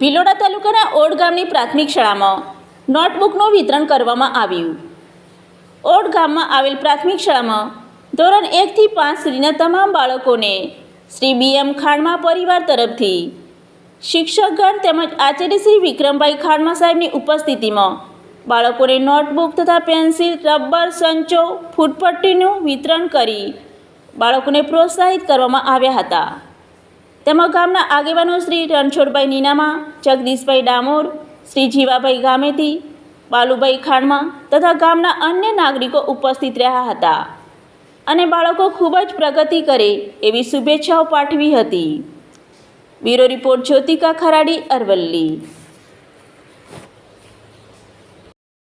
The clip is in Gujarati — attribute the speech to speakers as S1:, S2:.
S1: ભિલોડા તાલુકાના ઓડ ગામની પ્રાથમિક શાળામાં નોટબુકનું વિતરણ કરવામાં આવ્યું. ઓડ ગામમાં આવેલ પ્રાથમિક શાળામાં ધોરણ એકથી પાંચ સુધીના તમામ બાળકોને શ્રી બી એમ ખાણમા પરિવાર તરફથી શિક્ષકગણ તેમજ આચાર્ય શ્રી વિક્રમભાઈ ખાંડમા સાહેબની ઉપસ્થિતિમાં બાળકોને નોટબુક તથા પેન્સિલ, રબર, સંચો, ફૂટપટ્ટીનું વિતરણ કરી બાળકોને પ્રોત્સાહિત કરવામાં આવ્યા હતા. તેમાં ગામના આગેવાનો શ્રી રણછોડભાઈ નીનામા, જગદીશભાઈ ડામોર, શ્રી જીવાભાઈ ગામેતી બાલુભાઈ ખાણમા તથા ગામના અન્ય નાગરિકો ઉપસ્થિત રહ્યા હતા. અને બાળકો ખૂબ જ પ્રગતિ કરે એવી શુભેચ્છાઓ પાઠવી હતી. Bureau report Jyotika Kharadi Aravalli.